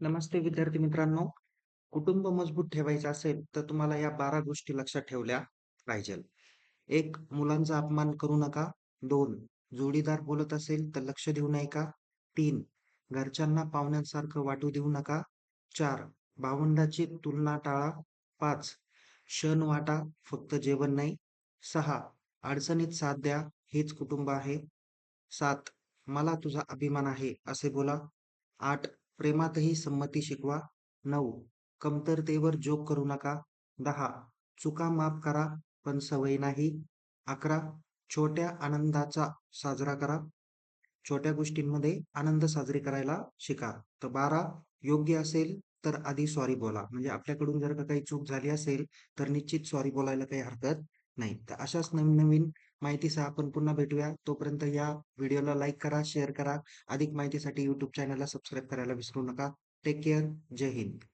नमस्ते विद्यार्थी मित्रांनो. कुटुंब मजबूत ठेवायचं असेल, तर तुम्हाला या 12 गोष्टी लक्षात ठेवल्या पाहिजे एक मुलांचा अपमान करू नका. दोन जोडीदार बोलत असेल तर लक्ष देऊ नये का? तीन घरच्यांना पाहुण्यांसारखं वाटू देऊ नका. चार भावंडाची तुलना टाळा. पाच क्षण वाटा, फक्त जेवण नाही. सहा अडचणीत साथ द्या, हेच कुटुंब आहे. सात मला तुझा अभिमान आहे, असे बोला. आठ प्रेमातही संमती शिकवा. नऊ कमतरतेवर जोक करू नका. दहा चुका माफ करा, पण सवय नाही. 11. छोट्या आनंदाचा साजरा करा. छोट्या गोष्टींमध्ये आनंद साजरे करायला शिका. तर 12. योग्य असेल तर आधी सॉरी बोला. म्हणजे आपल्याकडून जर का काही चूक झाली असेल, तर निश्चित सॉरी बोलायला काही हरकत नाही. तर अशाच नवीन-नवीन माहितीसह आपण पुन्हा भेटूया. तोपर्यंत या व्हिडिओला लाईक करा, शेअर करा. अधिक माहितीसाठी युट्यूब चॅनलला सबस्क्राईब करायला विसरू नका. Take care. जय हिंद.